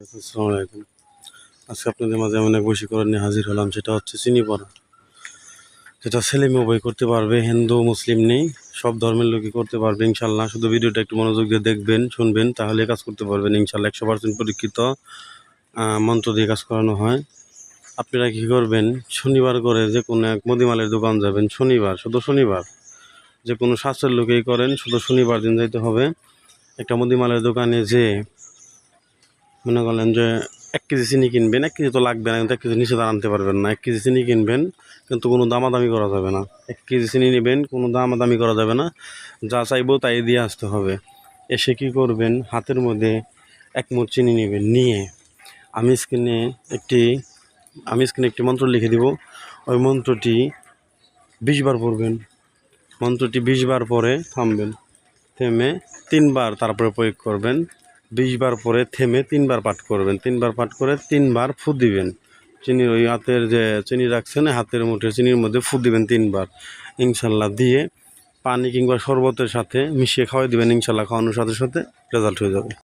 আসসালামু আলাইকুম। আজকে আপনাদের মাঝে এমন হাজির হলাম, সেটা হচ্ছে চিনি পড়া যেটা ছেলে মেয়ে করতে পারবে, হিন্দু, মুসলিম নেই, সব ধর্মের লোকই করতে পারবে ইনশাল্লাহ শুধু ভিডিওটা একটু মনোযোগ দিয়ে দেখবেন, শুনবেন, তাহলে কাজ করতে পারবেন ইনশাল্লাহ একশো পার্সেন্ট পরীক্ষিত মন্ত্র দিয়ে কাজ করানো হয়। আপনারা কী করবেন, শনিবার করে যে কোনো এক মুদিমালের দোকান যাবেন, শনিবার, শুধু শনিবার। যে কোনো স্বাস্থ্যের লোকেই করেন, শুধু শনিবার দিন যাইতে হবে। একটা মুদিমালের দোকানে যে মনে করলেন যে এক কেজি চিনি কিনবেন, এক কেজি তো লাগবে না, কিন্তু এক কেজি নিচে আনতে পারবেন না। এক কেজি চিনি কিনবেন, কিন্তু কোনো দামাদামি করা যাবে না। এক কেজি চিনি নেবেন, কোনো দামাদামি করা যাবে না। যা চাইব তাই দিয়ে আসতে হবে। এসে কী করবেন, হাতের মধ্যে এক মুঠ চিনি নেবেন, নিয়ে আমি স্ক্রিনে একটি, আমি স্ক্রিনে একটি মন্ত্র লিখে দিব। ওই মন্ত্রটি বিশ বার পড়বেন। মন্ত্রটি বিশ বার পরে থামবেন। থেমে তিনবার তারপরে প্রয়োগ করবেন। বিশ বার পরে থেমে তিনবার পাঠ করবেন। তিনবার পাঠ করে তিনবার ফু দিবেন। চিনির ওই হাতের যে চিনি রাখছেন, হাতের মুঠে চিনির মধ্যে ফু দিবেন তিনবার। ইনশাল্লাহ দিয়ে পানি কিংবা শরবতের সাথে মিশিয়ে খাওয়াই দিবেন। ইনশাল্লাহ খাওয়ানোর সাথে সাথে রেজাল্ট হয়ে যাবে।